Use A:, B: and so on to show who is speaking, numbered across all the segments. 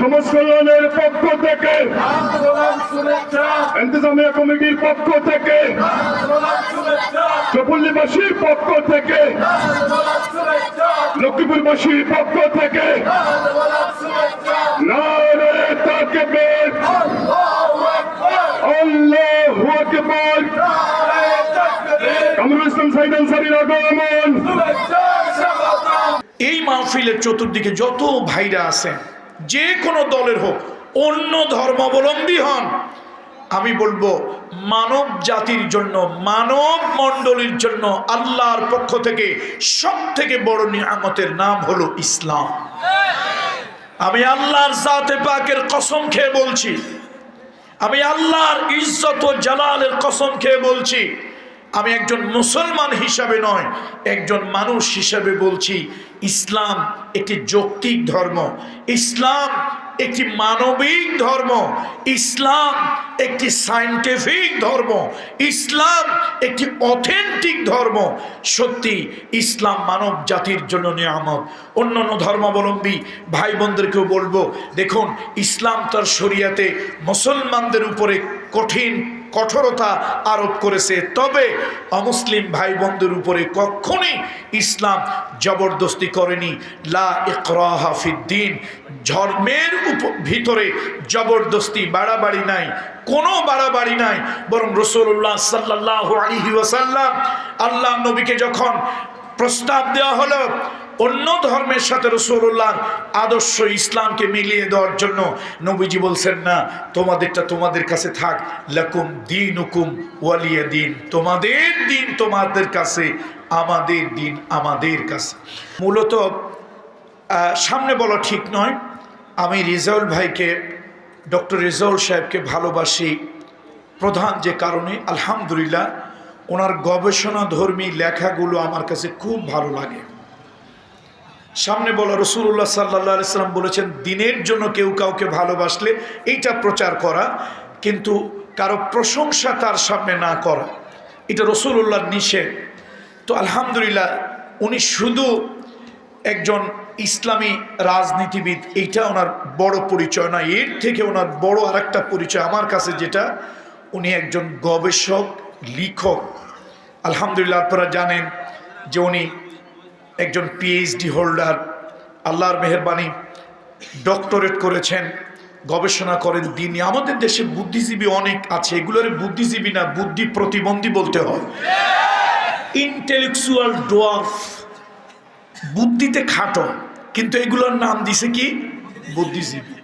A: সমাজ কল্যাণের পক্ষ থেকে, ইন্তজামিয়া কমিটির পক্ষ থেকে, চপল্লিবাসীর পক্ষ থেকে, লক্ষ্মীপুরবাসীর পক্ষ থেকে
B: এই মাহফিলের চতুর্দিকে যত ভাইরা আছেন যে কোনো দলের হোক, অন্য ধর্মাবলম্বী হন। আমি বলব, মানব জাতির জন্য, মানব মণ্ডলীর জন্য আল্লাহর পক্ষ থেকে সব থেকে বড় নিয়ামতের নাম হলো ইসলাম। আমি আল্লাহর জাতে পাকের কসম খেয়ে বলছি। আমি আল্লাহর ইজ্জত ও জালালের কসম খেয়ে বলছি। আমি একজন মুসলমান হিসাবে নয়, একজন মানুষ হিসাবে বলছি ইসলাম একটি যৌক্তিক ধর্ম, ইসলাম একটি মানবিক ধর্ম, ইসলাম একটি সায়েন্টিফিক ধর্ম, ইসলাম একটি অথেন্টিক ধর্ম। সত্যি, ইসলাম মানব জাতির জন্য নিয়ামত। অন্যান্য ধর্মাবলম্বী ভাই বোনদেরকেও বলব, দেখুন, ইসলাম তার শরিয়াতে মুসলমানদের উপরে কঠিন কঠোরতা আরোপ করেছে। তবে অমুসলিম ভাই বোনদের উপরে কখনই ইসলাম জবরদস্তি করেনি। লা ইকরাহা ফিদ্দিন। ধর্মের ভিতরে জবরদস্তি বাড়াবাড়ি নাই, কোনো বাড়াবাড়ি নাই। বরং রসুল্লাহ সাল্লাহ আলহি ওয়াসাল্লাম আল্লাহ নবীকে যখন প্রস্তাব দেওয়া হলো অন্য ধর্মের সাথে রসুল্লাহ আদর্শ ইসলামকে মিলিয়ে দেওয়ার জন্য নবীজি বলছেন, না, তোমাদেরটা তোমাদের কাছে থাক। লাকুম দিন হুকুম ওয়ালিয়া দিন। তোমাদের দিন তোমাদের কাছে, আমাদের দিন আমাদের কাছে। মূলত সামনে বলা ঠিক নয়। আমি রিজাউল ভাইকে, ডক্টর রিজাউল সাহেবকে ভালোবাসি প্রধান যে কারণে, আলহামদুলিল্লাহ, ওনার গবেষণা ধর্মী লেখাগুলো আমার কাছে খুব ভালো লাগে। সামনে বলা, রসুল্লাহ সাল্লাহ সাল্লাম বলেছেন, দিনের জন্য কেউ কাউকে ভালোবাসলে এইটা প্রচার করা, কিন্তু কারও প্রশংসা তার সামনে না করা। এটা রসুল্লাহর নিষেধ। তো আলহামদুলিল্লাহ, উনি শুধু একজন ইসলামী রাজনীতিবিদ, এইটা ওনার বড় পরিচয় না, এর থেকে ওনার বড় আরেকটা পরিচয় আমার কাছে যেটা, উনি একজন গবেষক, লিখক। আলহামদুলিল্লাহ, আপনারা জানেন যে উনি একজন পিএইচডি হোল্ডার আল্লাহর মেহরবানি ডক্টরেট করেছেন, গবেষণা করেন দিন আমাদের দেশে বুদ্ধিজীবী অনেক আছে, এগুলোর বুদ্ধিজীবী না, বুদ্ধি প্রতিবন্ধী বলতে হয়। ইন্টেলেকচুয়াল ডোয়ার্ফ বুদ্ধিতে খাটো, কিন্তু এগুলোর নাম দিছে কি? বুদ্ধিজীবী।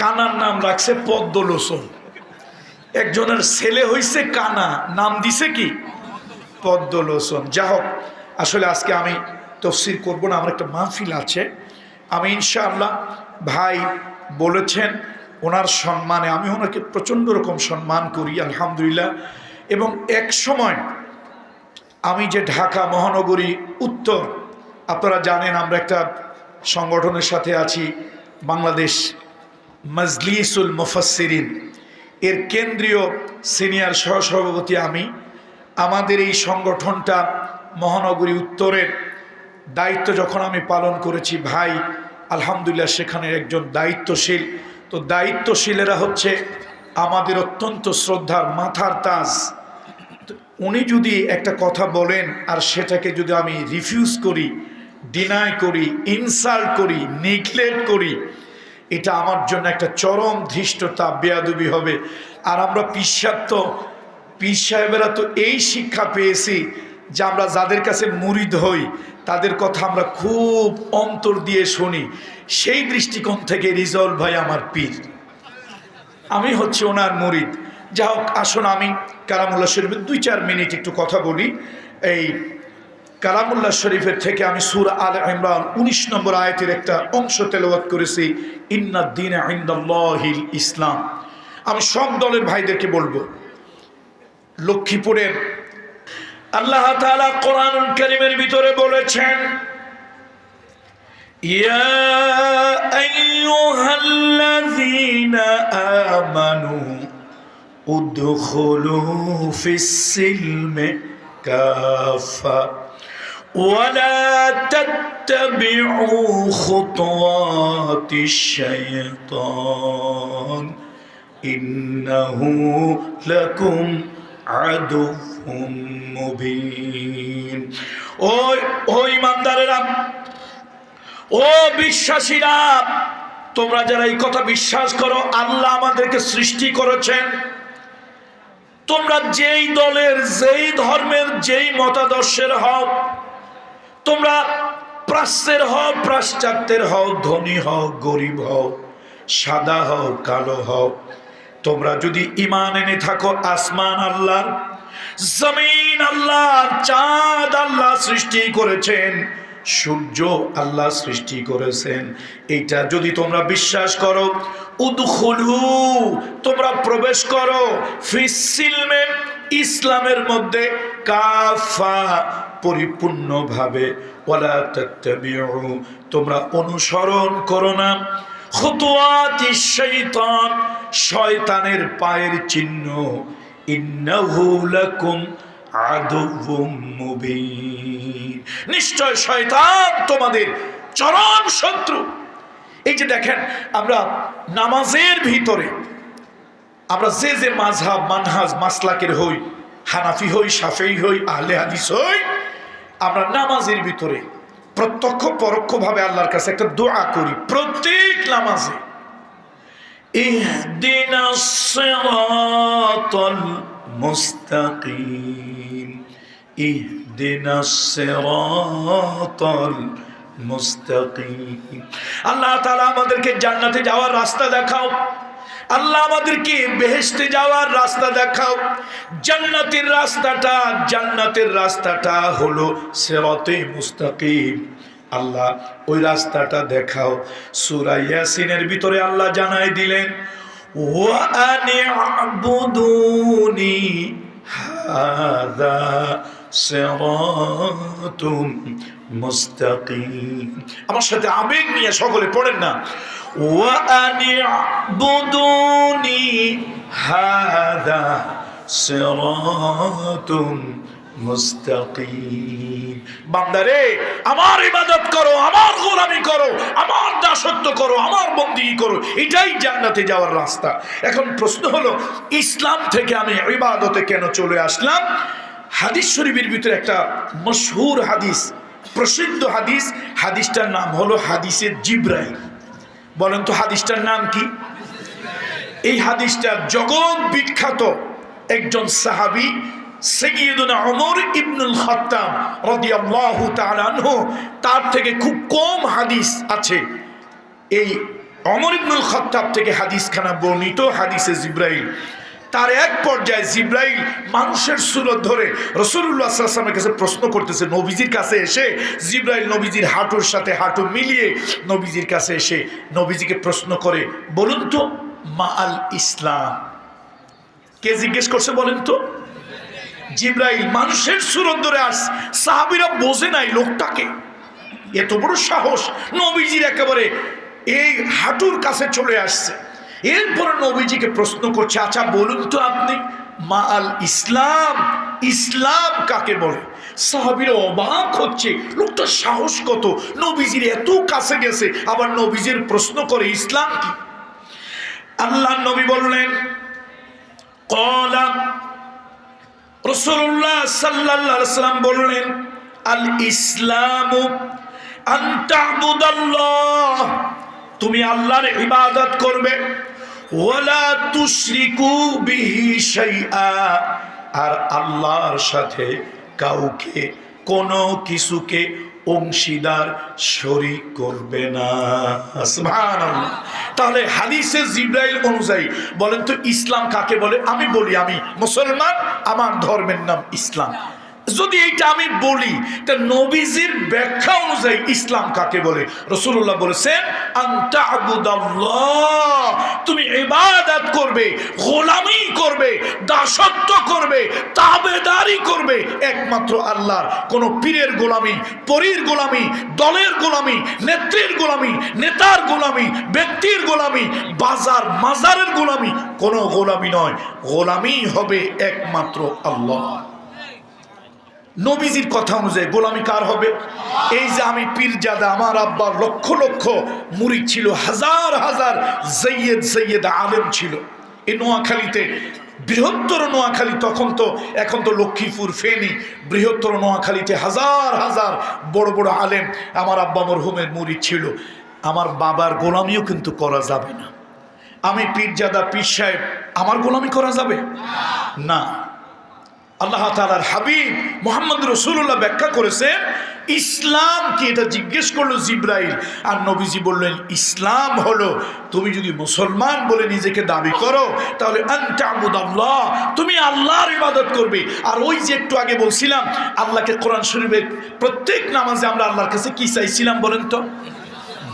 B: কানার নাম রাখছে পদ্মলোচন। একজনের ছেলে হইছে কানা, নাম দিছে কি? পদ্মলোচন। যা হোক আসলে আজকে আমি তফসির করব না, আমার একটা মাহফিল আছে। আমি ইনশাআল্লাহ ভাই বলেছেন, ওনার সম্মানে আমি ওনাকে প্রচণ্ড রকম সম্মান করি, আলহামদুলিল্লাহ। এবং এক সময় আমি যে ঢাকা মহানগরী উত্তর, আপনারা জানেন আমরা একটা সংগঠনের সাথে আছি, বাংলাদেশ মজলিসুল মুফাসসিরিন। এর কেন্দ্রীয় সিনিয়র সহসভাপতি আমি। আমাদের এই সংগঠনটা মহানগরী উত্তরের দায়িত্ব যখন আমি পালন করেছি, ভাই, আলহামদুলিল্লাহ সেখানে একজন দায়িত্বশীল। তো দায়িত্বশীলেরা হচ্ছে আমাদের অত্যন্ত শ্রদ্ধার মাথার তাজ। উনি যদি একটা কথা বলেন আর সেটাকে যদি আমি রিফিউজ করি ডিনাই করি ইনসাল্ট করি নিগলেক্ট করি, এটা আমার জন্য একটা চরম ধৃষ্টতা, বেয়াদুবি হবে। আর আমরা পিসাত্ত পীর সাহেবেরা তো এই শিক্ষা পেয়েছি যে আমরা যাদের কাছে মুরিদ হই, তাদের কথা আমরা খুব অন্তর দিয়ে শুনি। সেই দৃষ্টিকোণ থেকে রিজল ভাই আমার পীর। আমি হচ্ছে ওনার মুরিদ। যা হোক, আসুন আমি কালামুল্লাহ শরীফের দুই চার মিনিট একটু কথা বলি। এই কালামুল্লাহ শরীফের থেকে আমি সুর আল ইমরান উনিশ নম্বর আয়তের একটা অংশ তেলাওয়াত করেছি ইন্নাদ্দিন ইন্দাল্লাহিল ইসলাম। আমি সব দলের ভাইদেরকে বলব, লক্ষ্মীপুরের আল্লাহ তাআলা কোরআনুল কারীমের ভিতরে বলেছেন ইয়া আইয়ুহাল্লাযীনা আমানু উদখুলু ফিস সিলমে কাফা ولا تتبعوا خطوات الشيطان إنه لكم ও বিশ্বাসীরা, তোমরা যারা এই কথা বিশ্বাস করো, আল্লাহ আমাদেরকে সৃষ্টি করেছেন। তোমরা যেই দলের, যেই ধর্মের, যেই মতাদর্শের হও, তোমরা প্রাচ্যের হও পাশ্চাত্যের হও, ধনী হও, গরিব হও, সাদা হও, কালো হও তোমরা যদি ইমান এনে থাকো, আসমান আল্লাহ জমিন আল্লাহ চাঁদ আল্লাহ সৃষ্টি করেছেন, সূর্য আল্লাহ সৃষ্টি করেছেন। এইটা যদি তোমরা বিশ্বাস করো উদখুলু তোমরা প্রবেশ করো ইসলামের মধ্যে কাফা, পরিপূর্ণভাবে তোমরা অনুসরণ করো না। শয়তানের পায়ের চিহ্ন। নিশ্চয় শয়তান তোমাদের চরম শত্রু। এই যে দেখেন, আমরা নামাজের ভিতরে, আমরা যে যে মাঝহাব, মানহাজ, মাসলাকের হই, হানাফি হই সাফেই হই, আহলে হাদিস হই, আমরা নামাজের ভিতরে প্রত্যক্ষ, পরোক্ষভাবে আল্লাহর কাছে একটা দোয়া করি। প্রত্যেক নামাজে। আল্লাহ তালা আমাদেরকে জান্নাতে যাওয়ার রাস্তা দেখাও। আল্লাহ আমাদেরকে বেহেশতে যাওয়ার রাস্তা দেখাও। জান্নাতের রাস্তাটা জান্নাতের রাস্তাটা হলো সেরতে মুস্তাকিম। আল্লাহ ওই রাস্তাটা দেখাও। সূরা ইয়াসিনের ভিতরে আল্লাহ জানাই দিলেন, ওয়া আনি'বুদুনি হাযা সিরাতুম মুস্তাকিম আমার সাথে আবেগ নিয়ে সকলে পড়েন না। বান্দারে, আমার ইবাদত করো, আমার গোলামি করো, আমার দাসত্ব করো, আমার বন্দিগি করো, এটাই জান্নাতে যাওয়ার রাস্তা। এখন প্রশ্ন হলো, ইসলাম থেকে আমি ইবাদতে কেন চলে আসলাম? হাদিস শরীফের ভিতরে একটা মশহুর হাদিস, প্রসিদ্ধ হাদিস। হাদিসটার নাম হলো হাদিসের জিব্রাইল। বলেন তো হাদিসটার নাম কি? এই হাদিসটা জগৎ বিখ্যাত একজন সাহাবী আনহু, তার থেকে খুব কম হাদিস আছে। এই অমর ইবনুল খাত্তাব থেকে হাদিসখানা বর্ণিত হাদিসে জিব্রাইল। তার এক পর্যায়ে জিব্রাইল মানুষের সুরত ধরে রসুল্লাহ সাল্লামের কাছে প্রশ্ন করতেছে, নবীজির কাছে এসে, জিব্রাইল নবীজির হাঁটুর সাথে হাঁটু মিলিয়ে নবীজির কাছে এসে নবীজিকে প্রশ্ন করে, বলুন তো মা আল ইসলাম। কে জিজ্ঞেস করছে বলেন তো? জিব্রাইল মানুষের সুরত ধরে আস, সাহাবিরা বোঝে নাই লোকটাকে। এত বড় সাহস নবীজির একেবারে এই হাঁটুর কাছে চলে আসছে। এরপরে নবীজিকে প্রশ্ন করছে আচ্ছা বলুন তো আপনি মা আল ইসলাম ইসলাম কাকে বলে? সাহাবিরা অবাক হচ্ছে লোকটা সাহস কত? নবীজির এত কাছে গেছে, আবার নবীজির প্রশ্ন করে, ইসলাম কি? আল্লাহ নবী বললেন, কলা রসুল্লাহ সাল্লাহ সাল্লাম বললেন, আল ইসলাম তুমি আল্লাহর ইবাদত করবে। ওয়ালা আর আল্লাহর সাথে কাউকে, কোনো কিছুকে অংশীদার শরিক করবে না। তাহলে হাদিসে জিব্রাইল অনুযায়ী বলেন তো, ইসলাম কাকে বলে? আমি বলি, আমি মুসলমান, আমার ধর্মের নাম ইসলাম। যদি এইটা আমি বলি, তা নবীজির ব্যাখ্যা অনুযায়ী ইসলাম কাকে বলে? রসুল্লাহ বলেছেন তুমি ইবাদত করবে, গোলামি করবে, দাসত্ব করবে, তাবেদারি করবে। একমাত্র আল্লাহর কোন পীরের গোলামি, পরীর গোলামি, দলের গোলামি, নেত্রীর গোলামি, নেতার গোলামি, ব্যক্তির গোলামি, বাজার মাজারের গোলামি, কোনো গোলামি নয়। গোলামি হবে একমাত্র আল্লাহ নবীজির কথা অনুযায়ী গোলামি কার হবে? এই যে আমি পীরজাদা, আমার আব্বার লক্ষ লক্ষ মুরিদ ছিল, হাজার হাজার সৈয়দ সৈয়দ আলেম ছিল। এই নোয়াখালীতে, বৃহত্তর নোয়াখালী তখন তো, এখন তো লক্ষ্মীপুর ফেনী, বৃহত্তর নোয়াখালীতে হাজার হাজার বড় বড় আলেম আমার আব্বা মরহুমের মুড়ি ছিল। আমার বাবার গোলামিও কিন্তু করা যাবে না। আমি পীরজাদা, পীর সাহেব, আমার গোলামি করা যাবে? না। আল্লাহ তালার হাবিব মোহাম্মদ রসুল্লাহ ব্যাখ্যা করেছেন, ইসলাম কি? এটা জিজ্ঞেস করল জিব্রাইল। আর নবীজি বললেন, ইসলাম হলো তুমি যদি মুসলমান বলে নিজেকে দাবি করো, তাহলে তুমি আল্লাহর ইবাদত করবে। আর ওই যে একটু আগে বলছিলাম, আল্লাহকে কোরআন শরীফের প্রত্যেক নামাজে আমরা আল্লাহর কাছে কি চাইছিলাম বলেন তো?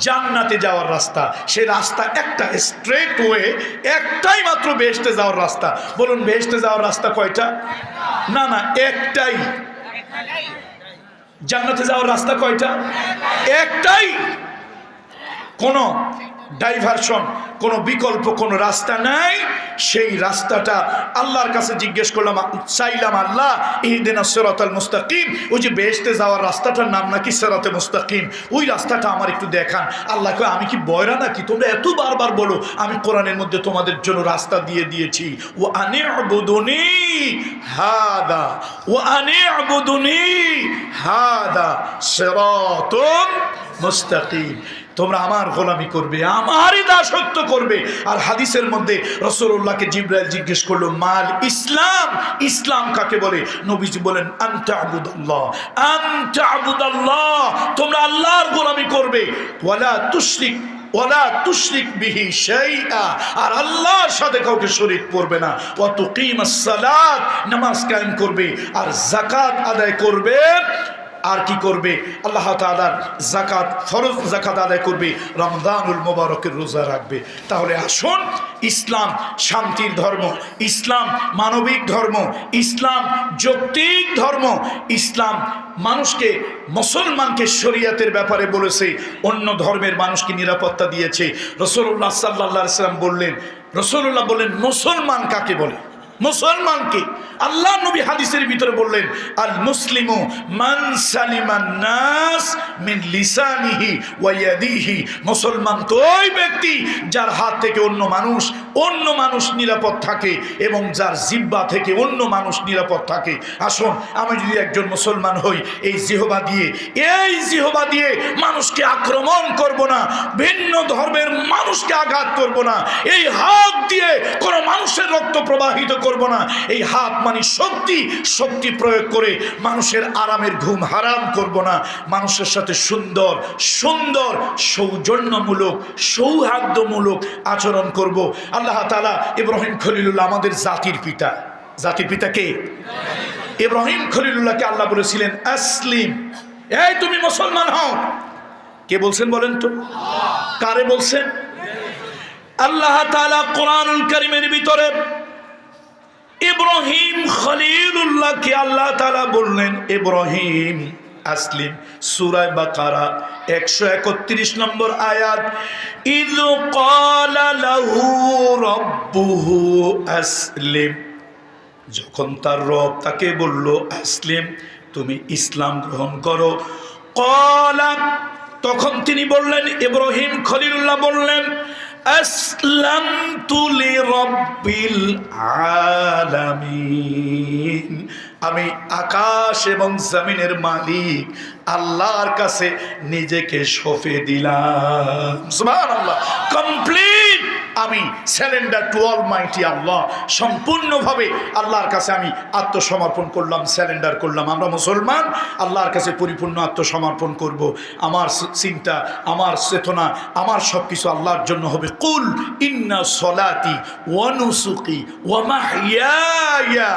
B: জান্নাতে যাওয়ার রাস্তা। সে রাস্তা একটা স্ট্রেট ওয়ে একটাই মাত্র বেহেস্টে যাওয়ার রাস্তা। বলুন বেহেস্টে যাওয়ার রাস্তা কয়টা? না না, একটাই। জান্নাতে যাওয়ার রাস্তা কয়টা? একটাই। কোনো? ডাইভারশন কোনো বিকল্প, কোনো রাস্তা নাই। সেই রাস্তাটা আল্লাহর কাছে জিজ্ঞেস করলাম, চাইলাম আল্লাহ, ইহদিন সেরতাল মুস্তাকিম। ওই যে বেহেশতে যাওয়ার রাস্তাটার নাম নাকি সেরাতে মুস্তাকিম। ওই রাস্তাটা আমার একটু দেখান। আল্লাহকে আমি কি বয়রা নাকি? তোমরা এত বারবার বলো, আমি কোরআনের মধ্যে তোমাদের জন্য রাস্তা দিয়ে দিয়েছি। ও আনে আবুদনি হাদা ও আনে আবুদনি হাদা সেরাতুম মুস্তাকিম। তোমরা আমার গোলামি করবে, আমারই দাসত্ব করবে। আর হাদিসের মধ্যে রসুল্লাহকে জিব্রাইল জিজ্ঞেস করল, মাল ইসলাম? ইসলাম কাকে বলে? নবীজি বলেন, আন্তা আবুদাল্লাহ। আন্তা আবুদাল্লাহ। তোমরা আল্লাহর গোলামি করবে। ওয়ালা তুশরিক ওয়ালা তুশরিক বিহি আর আল্লাহর সাথে কাউকে শরীক করবে না। ওয়া তুকিমাস সালাত। নামাজ কায়েম করবে। আর যাকাত আদায় করবে আর কি করবে? আল্লাহ তালার জাকাত ফরজ জাকাত আদায় করবে, রমজানুল মোবারকের রোজা রাখবে। তাহলে আসুন, ইসলাম শান্তির ধর্ম, ইসলাম মানবিক ধর্ম, ইসলাম যৌক্তিক ধর্ম, ইসলাম মানুষকে, মুসলমানকে শরিয়াতের ব্যাপারে বলেছে, অন্য ধর্মের মানুষকে নিরাপত্তা দিয়েছে। রসুল্লাহ সাল্লাহ সাল্লাম বললেন রসুল্লাহ বললেন, মুসলমান কাকে বলে? মুসলমানকে আল্লাহ নবী হাদিসের ভিতরে বললেন, আল মুসলিমু মান মিন মুসলমান তো ওই ব্যক্তি যার হাত থেকে অন্য মানুষ অন্য মানুষ নিরাপদ থাকে এবং যার জিব্বা থেকে অন্য মানুষ নিরাপদ থাকে। আসুন, আমি যদি একজন মুসলমান হই, এই জিহবা দিয়ে, এই জিহবা দিয়ে মানুষকে আক্রমণ করব না, ভিন্ন ধর্মের মানুষকে আঘাত করব না। এই হাত দিয়ে কোনো মানুষের রক্ত প্রবাহিত করব না। এই হাত মানে শক্তি শক্তি প্রয়োগ করে মানুষের আরামের ঘুম হারাম করব না। মানুষের সাথে সুন্দর সুন্দর, সৌজন্যমূলক, সৌহার্দ্যমূলক আচরণ করব। আল্লাহ তালা ইব্রাহিম খলিলুল্লাহ আমাদের জাতির পিতা। জাতির পিতা কে? ইব্রাহিম খলিলুল্লাহকে আল্লাহ বলেছিলেন, আসলিম। এই তুমি মুসলমান হও। কে বলছেন বলেন তো? কারে বলছেন? আল্লাহ তালা কোরআনুল করিমের ভিতরে ইব্রাহিম খলিলুল্লাহকে আল্লাহ তালা বললেন, ইব্রাহিম আসলিম। সুরায় বাকারা, একশো একত্রিশ নম্বর আয়াত ইদ ক্বালা লাহু রব্বুহু আসলিম। যখন তার রব তাকে বলল, আসলিম, তুমি ইসলাম গ্রহণ করো। কলা তখন তিনি বললেন, ইব্রাহিম খলিলুল্লাহ বললেন তুলি রব্বিল আলামিন। আমি আকাশ এবং জমিনের মালিক, আল্লাহর কাছে নিজেকে সঁপে দিলাম। কমপ্লিট। আমি স্যালেন্ডার টু অল মাইটি আল্লাহ সম্পূর্ণভাবে আল্লাহর কাছে আমি আত্মসমর্পণ করলাম স্যালেন্ডার করলাম। আমরা মুসলমান, আল্লাহর কাছে পরিপূর্ণ আত্মসমর্পণ করব। আমার চিন্তা, আমার চেতনা, আমার সব কিছু আল্লাহর জন্য হবে। কুল ইন্না সলাতি ওয়ানুসুকি ওয়ামাহিয়া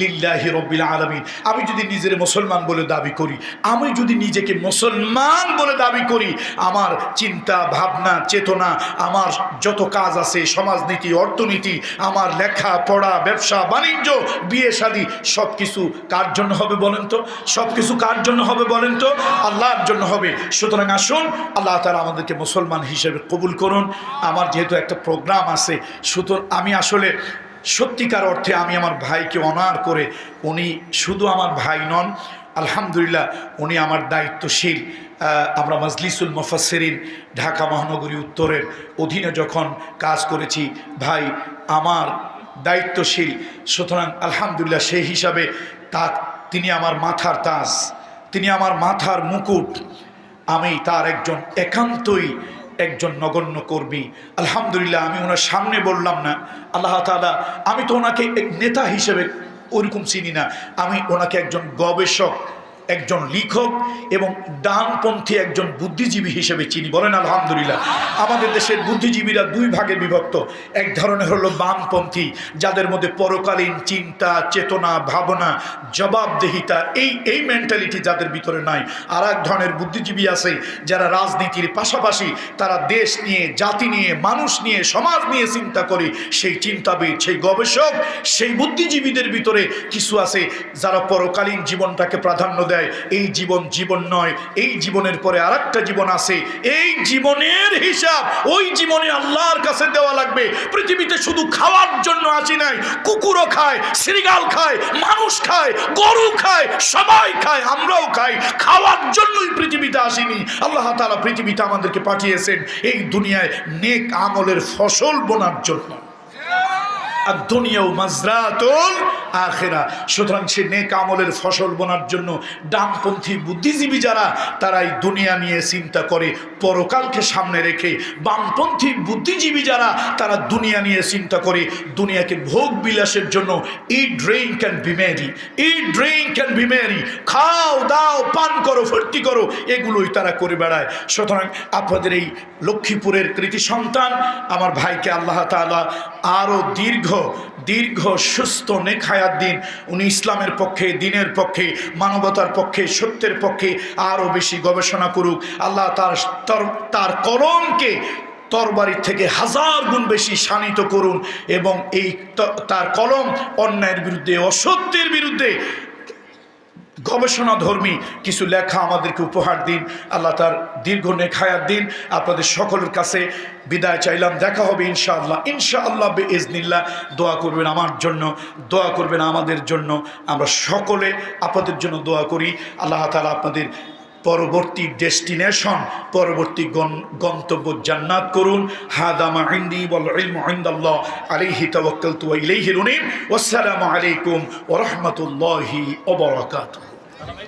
B: লিল্লাহি রব্বিল আলামিন। আমি যদি নিজের মুসলমান বলে দাবি করি, আমি যদি নিজেকে মুসলমান বলে দাবি করি, আমার চিন্তা, ভাবনা, চেতনা, আমার যত কাজ আছে, সমাজনীতি, অর্থনীতি, আমার লেখা, পড়া, ব্যবসা, বাণিজ্য, বিয়ে, শাদী সব কিছু কার জন্য হবে বলেন তো? সব কিছু কার জন্য হবে বলেন তো? আল্লাহর জন্য হবে। সুতরাং আসুন, আল্লাহ তালা আমাদেরকে মুসলমান হিসেবে কবুল করুন। আমার যেহেতু একটা প্রোগ্রাম আছে, সুতরাং আমি আসলে সত্যিকার অর্থে আমি আমার ভাইকে অনার করে, উনি শুধু আমার ভাই নন আলহামদুলিল্লাহ, উনি আমার দায়িত্বশীল। আমরা মজলিসুল মুফাসসিরিন, ঢাকা মহানগরী উত্তরের অধীনে যখন কাজ করেছি, ভাই, আমার দায়িত্বশীল। সুতরাং আলহামদুলিল্লাহ, সেই হিসাবে তা তিনি আমার মাথার তাজ, তিনি আমার মাথার মুকুট। আমি তার একজন একান্তই একজন নগণ্য কর্মী। আলহামদুলিল্লাহ, আমি ওনার সামনে বললাম না, আল্লাহ তালা আমি তো ওনাকে এক নেতা হিসেবে ওরকম চিনি না। আমি ওনাকে একজন গবেষক একজন লেখক এবং ডানপন্থী একজন বুদ্ধিজীবী হিসেবে চিনি। বলেন আলহামদুলিল্লাহ। আমাদের দেশের বুদ্ধিজীবীরা দুই ভাগে বিভক্ত। এক ধরনের হলো বামপন্থী, যাদের মধ্যে পরকালীন চিন্তা, চেতনা, ভাবনা, জবাবদেহিতা, এই এই মেন্টালিটি যাদের ভিতরে নাই। আর এক ধরনের বুদ্ধিজীবী আছে, যারা রাজনীতির পাশাপাশি তারা দেশ নিয়ে, জাতি নিয়ে, মানুষ নিয়ে, সমাজ নিয়ে চিন্তা করে। সেই চিন্তাবিদ, সেই গবেষক, সেই বুদ্ধিজীবীদের ভিতরে কিছু আছে, যারা পরকালীন জীবনটাকে প্রাধান্য দেয়। এই জীবন জীবন নয়, এই জীবনের পরে আর জীবন আছে, এই জীবনের হিসাব ওই জীবনে আল্লাহর কাছে দেওয়া লাগবে। পৃথিবীতে শুধু খাওয়ার জন্য আসি নাই, কুকুরও খায় শ্রীগাল খায়, মানুষ খায়, গরু খায়, সবাই খায়, আমরাও খাই, খাওয়ার জন্যই পৃথিবীতে আসিনি। আল্লাহ তাআলা পৃথিবীতে আমাদেরকে পাঠিয়েছেন এই দুনিয়ায় নেক আমলের ফসল বোনার জন্য। আর দুনিয়াও মাজরাতুল আখেরা। সুতরাং সে নেক আমলের ফসল বোনার জন্য ডানপন্থী বুদ্ধিজীবী যারা তারা এই দুনিয়া নিয়ে চিন্তা করে, পরকালকে সামনে রেখে বামপন্থী বুদ্ধিজীবী যারা, তারা দুনিয়া নিয়ে চিন্তা করে, দুনিয়াকে ভোগ বিলাসের জন্য eat drink be merry eat drink be merry খাও, দাও, পান করো, ফুর্তি করো, এগুলোই তারা করে বেড়ায়। সুতরাং আপনাদের এই লক্ষ্মীপুরের কৃতি সন্তান, আমার ভাইকে আল্লাহ তাআলা আরও দীর্ঘ দীর্ঘ সুস্থ নেখায়াত দিন। উনি ইসলামের পক্ষে, দিনের পক্ষে, মানবতার পক্ষে, সত্যের পক্ষে আরও বেশি গবেষণা করুক। আল্লাহ তার- তার কলমকে তরবারির থেকে হাজার গুণ বেশি শানিত করুন এবং এই তার কলম অন্যায়ের বিরুদ্ধে, অসত্যের বিরুদ্ধে গবেষণা ধর্মী কিছু লেখা আমাদেরকে উপহার দিন। আল্লাহ তার দীর্ঘ নেখায়াত দিন। আপনাদের সকলের কাছে বিদায় চাইলাম। দেখা হবে ইনশাআল্লাহ। ইনশাআল্লাহ বে ইজনিল্লাহ দোয়া করবেন আমার জন্য, দোয়া করবেন আমাদের জন্য। আমরা সকলে আপনাদের জন্য দোয়া করি। আল্লাহ তালা আপনাদের পরবর্তী ডেস্টিনেশন, পরবর্তী গন- গন্তব্য জান্নাত করুন। হাদামা ইন্দি বল ইলমু ইনদাল্লাহ। আলাইহি তাওয়াক্কালতু ওয়া আলাইকুম ওয়া রাহমাতুল্লাহি தலைமை